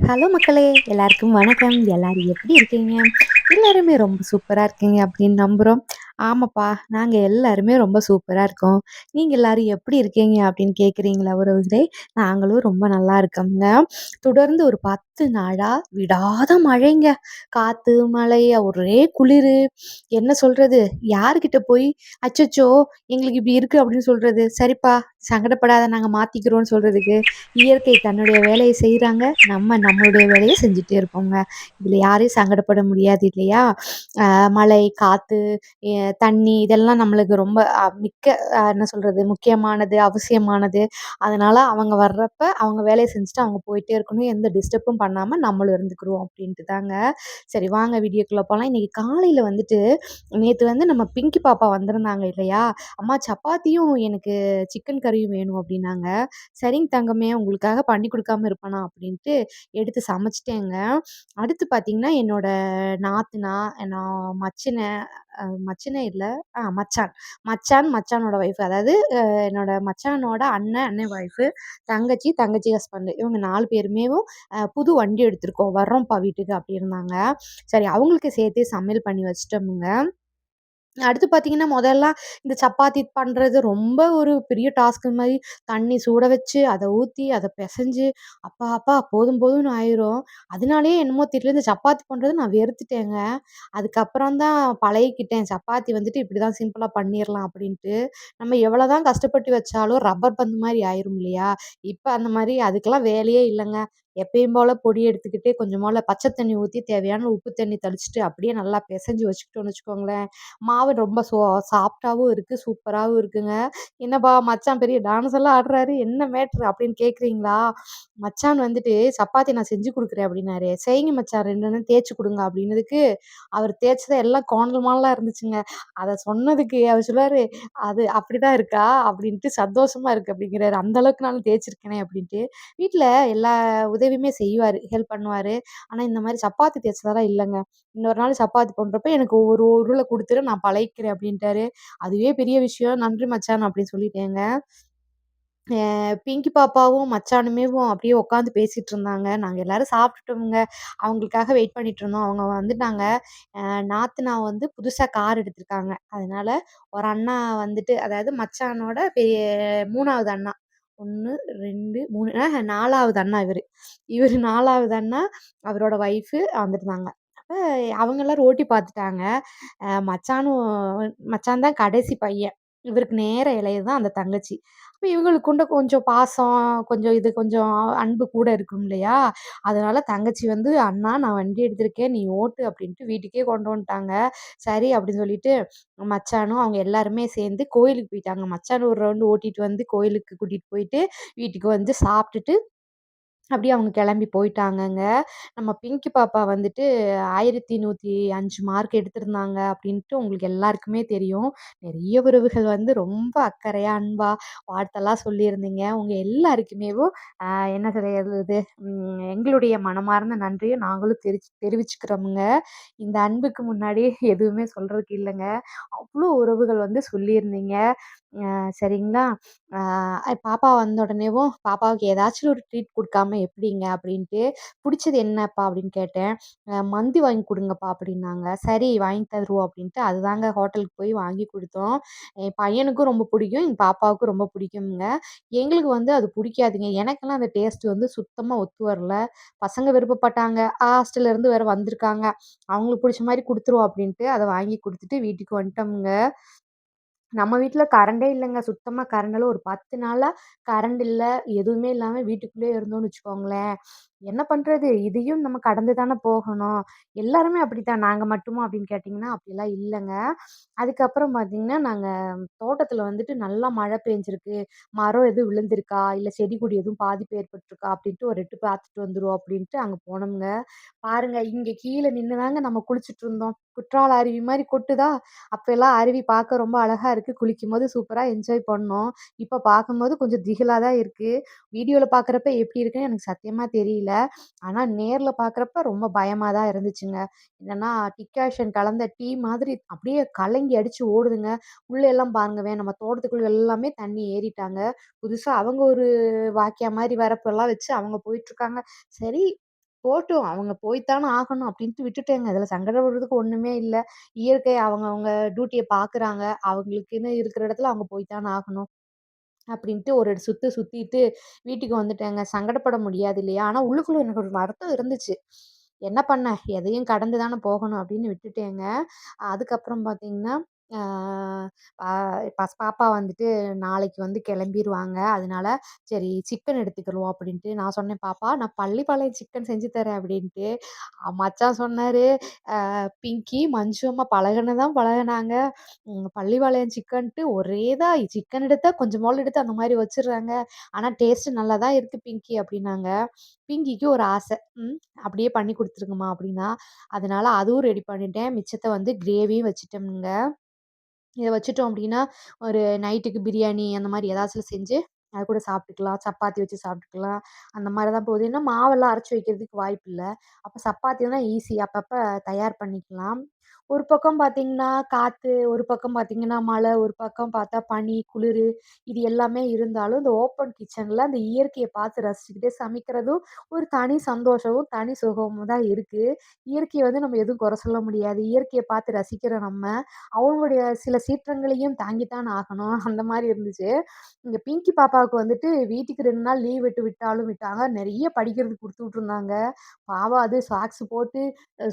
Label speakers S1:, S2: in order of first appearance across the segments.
S1: Hello மக்களே எல்லாருக்கும் வணக்கம். எல்லாரும் எப்படி இருக்கீங்க? எல்லாருமே ரொம்ப சூப்பராக இருக்கீங்க அப்படின்னு நம்புகிறோம் ஆமாப்பா. நாங்கள் எல்லாருமே ரொம்ப சூப்பராக இருக்கோம். நீங்கள் எல்லாரும் எப்படி இருக்கீங்க அப்படின்னு கேட்குறீங்களா உறவுகளே? நாங்களும் ரொம்ப நல்லா இருக்கோங்க தொடர்ந்து ஒரு பத்து நாளாக விடாத மழைங்க. காற்று மழை ஒரே குளிர். என்ன சொல்கிறது யாருக்கிட்ட போய் அச்சச்சோ எங்களுக்கு இப்படி இருக்குது அப்படின்னு சொல்கிறது சரிப்பா சங்கடப்படாத நாங்கள் மாற்றிக்கிறோன்னு சொல்கிறதுக்கு இயற்கை தன்னுடைய வேலையை செய்கிறாங்க நம்ம நம்மளுடைய வேலையை செஞ்சுட்டே இருப்போங்க இதில் யாரையும் சங்கடப்பட முடியாது இல்லையா? மழை காற்று தண்ணி இதெல்லாம் நம்மளுக்கு ரொம்ப மிக்க என்ன சொல்கிறது முக்கியமானது அவசியமானது. அதனால் அவங்க வர்றப்ப அவங்க வேலையை செஞ்சுட்டு அவங்க போயிட்டே இருக்கணும். எந்த டிஸ்டர்பும் பண்ணாமல் நம்மளும் இருந்துக்கிருவோம் அப்படின்ட்டு தாங்க. சரி வாங்க வீடியோக்குள்ளே போகலாம் இன்றைக்கி காலையில் வந்துட்டு நேற்று வந்து நம்ம பிங்கி பாப்பா வந்திருந்தாங்க இல்லையா? அம்மா சப்பாத்தியும் எனக்கு சிக்கன் கறியும் வேணும் அப்படின்னாங்க. சரிங்க தங்கமே உங்களுக்காக பண்ணி கொடுக்காம இருப்பேனா அப்படின்ட்டு எடுத்து சமைச்சிட்டேங்க. அடுத்து பார்த்திங்கன்னா என்னோடய நாத்துனா நான் மச்சினை மச்சினை இல்லை. ஆ மச்சான். மச்சான் மச்சானோட ஒய்ஃப் அதாவது என்னோட மச்சானோட அண்ணன் அண்ணன் ஒய்ஃபு தங்கச்சி தங்கச்சி ஹஸ்பண்டு இவங்க நாலு பேருமேவும் புது வண்டி எடுத்திருக்கோம். வர்றோம்ப்பா வீட்டுக்கு அப்படி இருந்தாங்க சரி அவங்களுக்கு சேர்த்தே சமையல் பண்ணி வச்சிட்டோமுங்க. அடுத்து பார்த்தீங்கன்னா முதல்லாம் இந்த சப்பாத்தி பண்ணுறது ரொம்ப ஒரு பெரிய டாஸ்க்கு மாதிரி தண்ணி சூட வச்சு அதை ஊற்றி அதை பிசைஞ்சு அப்பா அப்பா போதும் போதும்னு ஆயிரும். அதனாலேயே என்னமோ தெரியல இந்த சப்பாத்தி பண்ணுறது நான் வெறுத்துட்டேங்க. அதுக்கப்புறம் தான் பழகிக்கிட்டேன். சப்பாத்தி வந்துட்டு இப்படி தான் சிம்பிளாக பண்ணிடலாம் அப்படின்ட்டு. நம்ம எவ்வளோ தான் கஷ்டப்பட்டு வச்சாலும் ரப்பர் பந்து மாதிரி ஆயிரும் இல்லையா? இப்போ அந்த மாதிரி அதுக்கெல்லாம் வேலையே இல்லைங்க. எப்பயும் போல் பொடி எடுத்துக்கிட்டு கொஞ்சம் பச்சை தண்ணி ஊற்றி தேவையான உப்பு தண்ணி தெளிச்சிட்டு அப்படியே நல்லா பிசைஞ்சு வச்சுக்கிட்டோன்னு வச்சுக்கோங்களேன். மாவு ரொம்ப சோ சாஃப்டாகவும் இருக்குது சூப்பராகவும் இருக்குங்க. என்னப்பா மச்சான் பெரிய டான்ஸ் எல்லாம் ஆடுறாரு என்ன மேட்ரு அப்படின்னு கேட்குறீங்களா மச்சான் வந்துட்டு சப்பாத்தி நான் செஞ்சு கொடுக்குறேன் அப்படின்னாரு. செய்யுங்க மச்சான் ரெண்டு தேய்ச்சி கொடுங்க அப்படின்னதுக்கு அவர் தேய்ச்சதை எல்லாம் கோணல்மாலாம் இருந்துச்சுங்க. அதை சொன்னதுக்கு அவர் சொல்லுவார் அது அப்படி தான் இருக்கா? அப்படின்ட்டு சந்தோஷமாக இருக்குது அப்படிங்கிறாரு. அந்த அளவுக்கு நான் தேய்ச்சிருக்கேனே அப்படின்ட்டு. வீட்டில் எல்லா உதவி உதவியுமே செய்வார் ஹெல்ப் பண்ணுவார். ஆனால் இந்த மாதிரி சப்பாத்தி தேய்ச்சதெல்லாம் இல்லைங்க. இன்னொரு நாள் சப்பாத்தி பண்ணுறப்ப எனக்கு ஒவ்வொரு உருளை கொடுத்துரு நான் பழகிக்கிறேன் அப்படின்ட்டாரு. அதுவே பெரிய விஷயம். நன்றி மச்சான் அப்படின்னு சொல்லிட்டேங்க. பிங்கி பாப்பாவும் மச்சானுமேவும் அப்படியே உட்காந்து பேசிகிட்டு இருந்தாங்க. நாங்கள் எல்லாரும் சாப்பிட்டுட்டோங்க அவங்களுக்காக வெயிட் பண்ணிட்டு இருந்தோம். அவங்க வந்துட்டாங்க. நான் வந்து புதுசாக கார் எடுத்திருக்காங்க. அதனால ஒரு அண்ணா வந்துட்டு அதாவது மச்சானோட பெரிய மூணாவது அண்ணா. ஒன்று ரெண்டு மூணு நாலாவது அண்ணா இவர். இவர் நாலாவது அண்ணா அவரோட ஒய்ஃபு வந்துருந்தாங்க அப்போ அவங்கெல்லாம் ரோட்டி பார்த்துட்டாங்க. மச்சானும் மச்சான் தான் கடைசி பையன். இவருக்கு நேர இளையது தான் அந்த தங்கச்சி. இப்போ இவங்களுக்குண்ட கொஞ்சம் பாசம் கொஞ்சம் இது கொஞ்சம் அன்பு கூட இருக்கும் இல்லையா? அதனால தங்கச்சி வந்து அண்ணா நான் வண்டி எடுத்திருக்கேன் நீ ஓட்டு அப்படின்ட்டு வீட்டுக்கே கொண்டு வந்துட்டாங்க. சரி அப்படின்னு சொல்லிட்டு மச்சானும் அவங்க எல்லாருமே சேர்ந்து கோயிலுக்கு போயிட்டாங்க. மச்சான் ஒரு ரவுண்டு ஓட்டிட்டு வந்து கோயிலுக்கு கூட்டிகிட்டு போயிட்டு வீட்டுக்கு வந்து சாப்பிட்டுட்டு அப்படியே அவங்க கிளம்பி போயிட்டாங்கங்க. நம்ம பிங்கி பாப்பா வந்துட்டு ஆயிரத்தி நூற்றி அஞ்சு மார்க் எடுத்திருந்தாங்க அப்படின்ட்டு உங்களுக்கு எல்லாருக்குமே தெரியும். நிறைய உறவுகள் வந்து ரொம்ப அக்கறையாக அன்பாக வார்த்தைலாம் சொல்லியிருந்தீங்க. உங்கள் எல்லாருக்குமேவும் என்ன சொல்கிறது எங்களுடைய மனமார்ந்த நன்றியை நாங்களும் தெரிச் தெரிவிச்சுக்கிறோமுங்க. இந்த அன்புக்கு முன்னாடி எதுவுமே சொல்கிறதுக்கு இல்லைங்க. அவ்வளோ உறவுகள் வந்து சொல்லியிருந்தீங்க. சரிங்களா? பாப்பா வந்த உடனேவும் பாப்பாவுக்கு ஏதாச்சும் ஒரு ட்ரீட் கொடுக்காம எப்படிங்க? அப்படின்ட்டு பிடிச்சது என்னப்பா? அப்படின்னு கேட்டேன். மந்தி வாங்கி கொடுங்கப்பா அப்படின்னாங்க. சரி வாங்கி தருவோம் அப்படின்ட்டு அதுதாங்க ஹோட்டலுக்கு போய் வாங்கி கொடுத்தோம். என் பையனுக்கும் ரொம்ப பிடிக்கும் எங்கள் பாப்பாவுக்கும் ரொம்ப பிடிக்குங்க எங்களுக்கு வந்து அது பிடிக்காதுங்க. எனக்கெல்லாம் அந்த டேஸ்ட் வந்து சுத்தமாக ஒத்து வரல. பசங்க விருப்பப்பட்டாங்க. ஹாஸ்டல்லேருந்து வேறு வந்திருக்காங்க. அவங்களுக்கு பிடிச்ச மாதிரி கொடுத்துருவோம் அப்படின்ட்டு அதை வாங்கி கொடுத்துட்டு வீட்டுக்கு வந்துட்டோமுங்க. நம்ம வீட்டில் கரண்டே இல்லைங்க. சுத்தமாக கரண்டெல்லாம் ஒரு பத்து நாளாக கரண்ட் இல்லை. எதுவுமே இல்லாமல் வீட்டுக்குள்ளேயே இருந்தோம்னு வச்சுக்கோங்களேன். என்ன பண்ணுறது இதையும் நம்ம கடந்து தானே போகணும். எல்லாருமே அப்படித்தான். நாங்கள் மட்டுமா? அப்படின்னு கேட்டிங்கன்னா அப்படிலாம் இல்லைங்க. அதுக்கப்புறம் பார்த்திங்கன்னா நாங்கள் தோட்டத்தில் வந்துட்டு நல்லா மழை பெஞ்சிருக்கு. மரம் எதுவும் விழுந்திருக்கா? இல்லை செடி கொடி எதுவும் பாதிப்பு ஏற்பட்டிருக்கா? அப்படின்ட்டு ஒரு எட்டு பார்த்துட்டு வந்துருவோம் அப்படின்ட்டு அங்கே போனோம்ங்க. பாருங்க இங்கே கீழே நின்று தாங்க நம்ம குளிச்சுட்டு இருந்தோம். குற்றால அருவி மாதிரி கொட்டுதா? அப்போல்லாம் அருவி பார்க்க ரொம்ப அழகாக இருக்குது குளிக்கும் போது சூப்பராக என்ஜாய் பண்ணோம். இப்போ பார்க்கும்போது கொஞ்சம் திகிலாக தான் இருக்குது வீடியோவில் பார்க்குறப்ப எப்படி இருக்குன்னு எனக்கு சத்தியமாக தெரியல. ஆனால் நேரில் பார்க்குறப்ப ரொம்ப பயமாக தான் இருந்துச்சுங்க. என்னென்னா டிக்காஷன் கலந்த டீ மாதிரி அப்படியே கலங்கி அடித்து ஓடுதுங்க. உள்ளே எல்லாம் பாருங்கவே நம்ம தோட்டத்துக்குள்ளே எல்லாமே தண்ணி ஏறிட்டாங்க. புதுசாக அவங்க ஒரு வாக்கியா மாதிரி வரப்பெல்லாம் வச்சு அவங்க போயிட்டுருக்காங்க. சரி போட்டும். அவங்க போய் தானே ஆகணும் அப்படின்ட்டு விட்டுட்டேங்க. இதில சங்கடப்படுறதுக்கு ஒன்றுமே இல்லை. இயற்கை அவங்க அவங்க டியூட்டியை பார்க்குறாங்க. அவங்களுக்குன்னு இருக்கிற இடத்துல அவங்க போய் தானே ஆகணும். அப்படின்ட்டு ஒரு சுற்று சுற்றிட்டு வீட்டுக்கு வந்துட்டேங்க. சங்கடப்பட முடியாது இல்லையா? ஆனால் உள்ளுக்குள்ள எனக்கு ஒரு வருத்தம் இருந்துச்சு. என்ன பண்ண? எதையும் கடந்து தானே போகணும் அப்படின்னு விட்டுட்டேங்க. அதுக்கப்புறம் பார்த்தீங்கன்னா, பஸ் பாப்பா வந்துட்டு நாளைக்கு வந்து கிளம்பிருவாங்க. அதனால சரி சிக்கன் எடுத்துக்கிருவோம் அப்படின்ட்டு நான் சொன்னேன், "பாப்பா நான் பள்ளிப்பாளையம் சிக்கன் செஞ்சு தரேன்" அப்படின்ட்டு. மச்சான் சொன்னார் பிங்கி, மஞ்சு அம்மா பழகுனது தான் பழகுனாங்க. பள்ளிப்பாளையம் சிக்கன்ட்டு ஒரே தான் சிக்கன் எடுத்தா கொஞ்சமோல எடுத்து அந்த மாதிரி வச்சிடுறாங்க ஆனால் டேஸ்ட்டு நல்லா தான் இருக்குது பிங்கி" அப்படின்னாங்க. பிங்கிக்கு ஒரு ஆசை. அப்படியே பண்ணி கொடுத்துருங்கம்மா அப்படின்னா. அதனால அதுவும் ரெடி பண்ணிட்டேன். மிச்சத்தை வந்து கிரேவியும் வச்சுட்டோம்ங்க. இதை வச்சுட்டோம் அப்படின்னா, ஒரு நைட்டுக்கு பிரியாணி அந்த மாதிரி ஏதாச்சும் செஞ்சு, அது கூட சாப்பிட்டுக்கலாம். சப்பாத்தி வச்சு சாப்பிட்டுக்கலாம். அந்த மாதிரி தான் போகுது. ஏன்னா மாவெல்லாம் அரைச்சி வைக்கிறதுக்கு வாய்ப்பில்ல. அப்போ சப்பாத்தினா ஈஸி. அப்பப்போ தயார் பண்ணிக்கலாம். ஒரு பக்கம் பார்த்தீங்கன்னா, காற்று ஒரு பக்கம் பார்த்தீங்கன்னா மழை, ஒரு பக்கம் பார்த்தா பனி, குளிர் இது எல்லாமே இருந்தாலும், இந்த ஓப்பன் கிச்சனில் அந்த இயற்கையை பார்த்து ரசிச்சுக்கிட்டே சமைக்கிறதும் ஒரு தனி சந்தோஷமும், தனி சுகமும் தான் இருக்குது இயற்கையை வந்து நம்ம எதுவும் குறை சொல்ல முடியாது. இயற்கையை பார்த்து ரசிக்கிற நம்ம, அவங்களுடைய சில சீற்றங்களையும் தாங்கித்தான் ஆகணும். அந்த மாதிரி இருந்துச்சு. இங்கே பிங்கி பாப்பாவுக்கு வந்துட்டு வீட்டுக்கு ரெண்டு நாள் லீவ் விட்டு விட்டாலும் விட்டாங்க. நிறைய படிக்கிறதுக்கு கொடுத்து விட்ருந்தாங்க பாவா அது சாக்ஸ் போட்டு,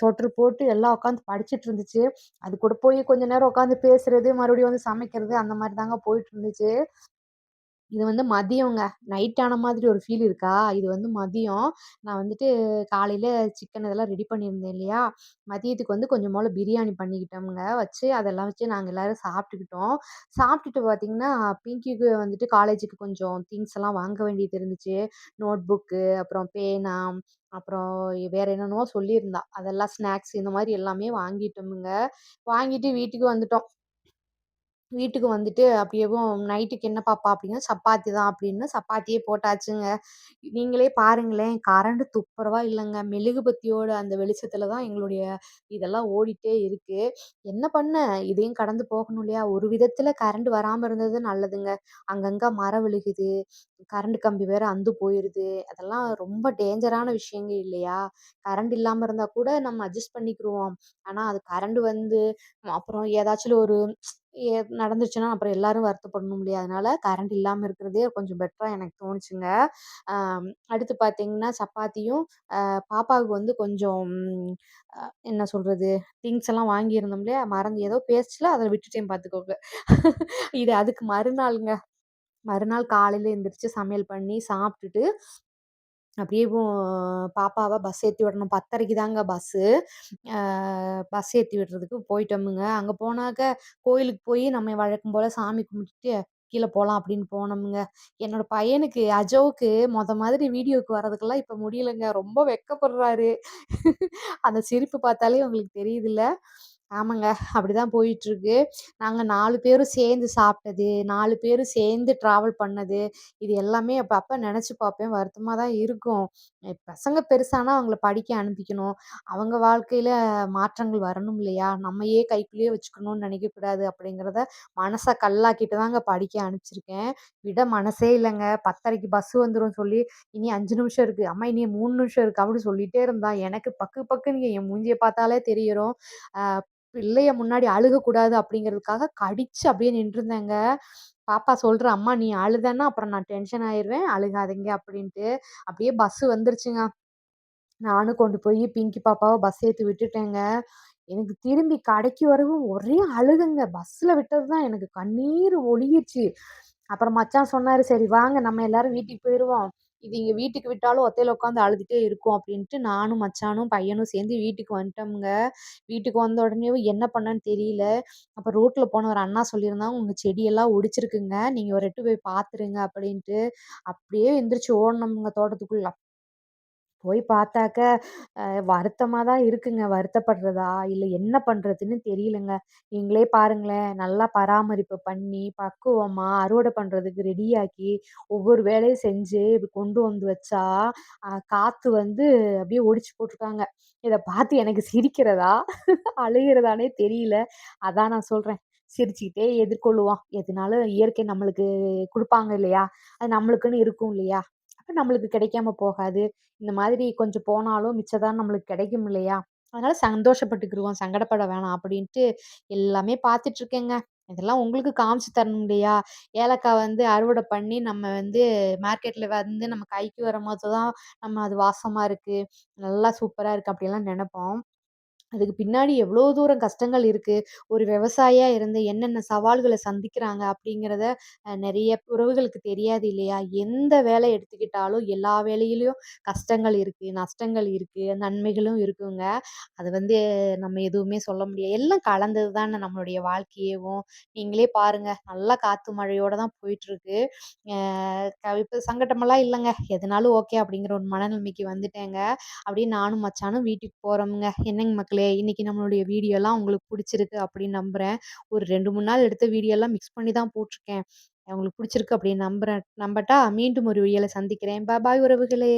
S1: சொட்டர் போட்டு எல்லாம் உட்காந்து படிச்சுட்டு இருந்துச்சு. அது கூட போய் கொஞ்ச நேரம் உட்காந்து பேசுறது, மறுபடியும் வந்து சமைக்கிறது அந்த மாதிரி தாங்க போயிட்டு இருந்துச்சு. இது வந்து மதியங்க. நைட் ஆன மாதிரி ஒரு ஃபீல் இருக்கா? இது வந்து மதியம். நான் வந்துட்டு காலையில் சிக்கன் இதெல்லாம் ரெடி பண்ணியிருந்தேன் இல்லையா? மதியத்துக்கு வந்து கொஞ்சம் போல பிரியாணி பண்ணிக்கிட்டோம்ங்க. வச்சு அதெல்லாம் வச்சு நாங்கள் எல்லோரும் சாப்பிட்டுக்கிட்டோம். சாப்பிட்டுட்டு பார்த்தீங்கன்னா, பிங்கிக்கு வந்துட்டு காலேஜுக்கு கொஞ்சம் திங்ஸ் எல்லாம் வாங்க வேண்டியது இருந்துச்சு. நோட் புக்கு, அப்புறம் பேனா, அப்புறம் வேற என்னென்னவோ சொல்லியிருந்தா. அதெல்லாம் ஸ்நாக்ஸ் இந்த மாதிரி எல்லாமே வாங்கிட்டோமுங்க. வாங்கிட்டு வீட்டுக்கு வந்துட்டோம். வீட்டுக்கு வந்துட்டு அப்படியேவும் நைட்டுக்கு என்ன பாப்பா அப்படின்னா, சப்பாத்தி தான் அப்படின்னு சப்பாத்தியே போட்டாச்சுங்க. நீங்களே பாருங்களேன், கரண்ட் துப்புரவா இல்லங்க. மெழுகுபத்தியோட அந்த வெளிச்சத்துல தான் எங்களுடைய இதெல்லாம் ஓடிட்டே இருக்கு. என்ன பண்ண? இதையும் கடந்து போகணும் இல்லையா? ஒரு விதத்துல கரண்ட் வராம இருந்தது நல்லதுங்க. அங்கங்க மரம் விழுகுது, கரண்ட் கம்பி வேற அந்து போயிருது. அதெல்லாம் ரொம்ப டேஞ்சரான விஷயங்கள் இல்லையா? கரண்ட் இல்லாம இருந்தா கூட நம்ம அட்ஜஸ்ட் பண்ணிக்கிருவோம். ஆனா அது கரண்ட் வந்து அப்புறம் ஏதாச்சும் ஒரு நடந்துச்சுன்னா அப்புறம் எல்லாரும் வருத்தப்படணும் இல்லையா? அதனால கரண்ட் இல்லாமல் இருக்கிறதே கொஞ்சம் பெட்டராக எனக்கு தோணுச்சுங்க. அடுத்து பார்த்தீங்கன்னா, சப்பாத்தியும் பாப்பாவுக்கு வந்து கொஞ்சம் என்ன சொல்கிறது திங்ஸ் எல்லாம் வாங்கியிருந்தோம் இல்லையா? மறந்து ஏதோ பேச்சுல அதில் விட்டுட்டேன் பார்த்துக்கோங்க. இது அதுக்கு மறுநாளுங்க. மறுநாள் காலையில் எந்திரிச்சு சமையல் பண்ணி அப்படியே பாப்பாவை பஸ் ஏற்றி விடணும். 10:30க்கு தாங்க பஸ்ஸு. பஸ் ஏற்றி விடுறதுக்கு போயிட்டோமுங்க. அங்கே போனாக்க கோயிலுக்கு போய் நம்ம வழக்கம் போல் சாமி கும்பிட்டுட்டு கீழே போகலாம் அப்படின்னு போனோமுங்க. என்னோட பையனுக்கு அஜோவுக்கு மொத மாதிரி வீடியோக்கு வர்றதுக்கெல்லாம் இப்போ முடியலங்க. ரொம்ப வெட்கப்படுறாரு. அந்த சிரிப்பு பார்த்தாலே உங்களுக்கு தெரியுதுல்ல? ஆமாங்க. அப்படிதான் போயிட்டுருக்கு. நாங்கள் நாலு பேரும் சேர்ந்து சாப்பிட்டது, நாலு பேரும் சேர்ந்து ட்ராவல் பண்ணது, இது எல்லாமே அப்போ அப்போ நினச்சி பார்ப்பேன். வருத்தமாக தான் இருக்கும். எ பசங்க பெருசானா அவங்கள படிக்க அனுப்பிக்கணும். அவங்க வாழ்க்கையில் மாற்றங்கள் வரணும் இல்லையா? நம்மையே கைக்குள்ளேயே வச்சுக்கணும்னு நினைக்கக்கூடாது அப்படிங்கிறத மனசை கல்லாக்கிட்டு தாங்க படிக்க அனுப்பிச்சிருக்கேன். விட மனசே இல்லைங்க பத்தரைக்கு பஸ் வந்துடும் சொல்லி, "இனி அஞ்சு நிமிஷம் இருக்கு. அம்மா இனி மூணு நிமிஷம் இருக்கு." அப்படின்னு சொல்லிட்டே இருந்தா. எனக்கு பக்கு பக்குன்னு என் மூஞ்சியை பார்த்தாலே தெரியும். பிள்ளைய முன்னாடி அழுகக்கூடாது அப்படிங்கிறதுக்காக கடிச்சு அப்படியே நின்றுருந்தேங்க. பாப்பா சொல்கிற "அம்மா நீ அழுதன்னா அப்புறம் நான் டென்ஷன் ஆயிடுவேன் அழுகாதீங்க" அப்படின்ட்டு. அப்படியே பஸ் வந்துருச்சுங்க. நானும் கொண்டு போய் பிங்கி பாப்பாவை பஸ் ஏற்றி விட்டுட்டேங்க. எனக்கு திரும்பி கடைக்கு வரவும் ஒரே அழுகுங்க பஸ்ல விட்டது தான் எனக்கு கண்ணீர் ஒழுகிருச்சு. அப்புறம் மச்சான் சொன்னாரு, "சரி வாங்க நம்ம எல்லாரும் வீட்டுக்கு போயிடுவோம் இது இங்கே வீட்டுக்கு விட்டாலும் ஒத்தையில் உட்காந்து அழுதுகிட்டே இருக்கும்." அப்படின்ட்டு நானும், மச்சானும், பையனும் சேர்ந்து வீட்டுக்கு வந்துட்டோம்ங்க. வீட்டுக்கு வந்த உடனே என்ன பண்ணேன்னு தெரியல. அப்போ ரோட்டில் போன ஒரு அண்ணா சொல்லியிருந்தாங்க, உங்கள் செடியெல்லாம் ஒடிச்சிருக்குங்க. நீங்கள் ஒரு எட்டு போய் பார்த்துருங்க" அப்படின்ட்டு. அப்படியே எந்திரிச்சு ஓடுனோம்ங்க தோட்டத்துக்குள்ள. போய் பார்த்தாக்க, வருத்தமாக தான் இருக்குங்க. வருத்தப்படுறதா? இல்லை என்ன பண்ணுறதுன்னு தெரியலங்க. நீங்களே பாருங்களேன், நல்லா பராமரிப்பு பண்ணி, பக்குவமாக அறுவடை பண்ணுறதுக்கு ரெடியாக்கி, ஒவ்வொரு வேலையும் செஞ்சு இப்படி கொண்டு வந்து வச்சா, காற்று வந்து அப்படியே ஒடிச்சு போட்டிருக்காங்க இதை பார்த்து எனக்கு சிரிக்கிறதா? அழுகிறதானே தெரியல. அதான் நான் சொல்கிறேன் சிரிச்சுக்கிட்டே எதிர்கொள்ளுவோம். எதுனாலும் இயற்கை நம்மளுக்கு கொடுப்பாங்க இல்லையா? அது நம்மளுக்குன்னு இருக்கும் இல்லையா? நம்மளுக்கு கிடைக்காம போகாது. இந்த மாதிரி கொஞ்சம் போனாலும் மிச்சம் தான் நம்மளுக்கு கிடைக்கும் இல்லையா? அதனால சந்தோஷப்பட்டுக்குருவோம். சங்கடப்பட வேணாம் அப்படின்ட்டு எல்லாமே பார்த்துட்டுருக்கேங்க. இதெல்லாம் உங்களுக்கு காமிச்சு தரணும் இல்லையா? ஏலக்காய் வந்து அறுவடை பண்ணி நம்ம வந்து மார்க்கெட்டில் வந்து நம்ம கைக்கு வரும்போது தான் நம்ம அது வாசமாக இருக்குது நல்லா சூப்பராக இருக்குது அப்படிலாம் நினைப்போம் அதுக்கு பின்னாடி எவ்வளோ தூரம் கஷ்டங்கள் இருக்குது ஒரு விவசாயியாக இருந்து என்னென்ன சவால்களை சந்திக்கிறாங்க அப்படிங்கிறத நிறைய உறவுகளுக்கு தெரியாது இல்லையா? எந்த வேலை எடுத்துக்கிட்டாலும் எல்லா வேலையிலையும் கஷ்டங்கள் இருக்குது நஷ்டங்கள் இருக்குது நன்மைகளும் இருக்குங்க. அது வந்து நம்ம எதுவுமே சொல்ல முடியாது. எல்லாம் கலந்தது தானே நம்மளுடைய வாழ்க்கையவும் நீங்களே பாருங்கள் நல்லா காற்று மழையோடு தான் போயிட்டுருக்கு. இப்போ க இப்ப சங்கட்டமெல்லாம் இல்லைங்க எதுனாலும் ஓகே அப்படிங்கிற ஒரு மனநிலைமைக்கு வந்துட்டேங்க. அப்படியே நானும் மச்சானும் வீட்டுக்கு போகிறோமுங்க என்னங்க மக்களே, இன்னைக்கு நம்மளுடைய வீடியோலாம் உங்களுக்கு பிடிச்சிருக்கு அப்படின்னு நம்புறேன். ஒரு 2, 3 நாள் எடுத்த வீடியோலாம் மிக்ஸ் பண்ணி தான் போட்டிருக்கேன் உங்களுக்கு பிடிச்சிருக்கு அப்படின்னு நம்புறேன் நம்பட்டா? மீண்டும் ஒரு வீடியோல சந்திக்கிறேன். பாய் உறவுகளே!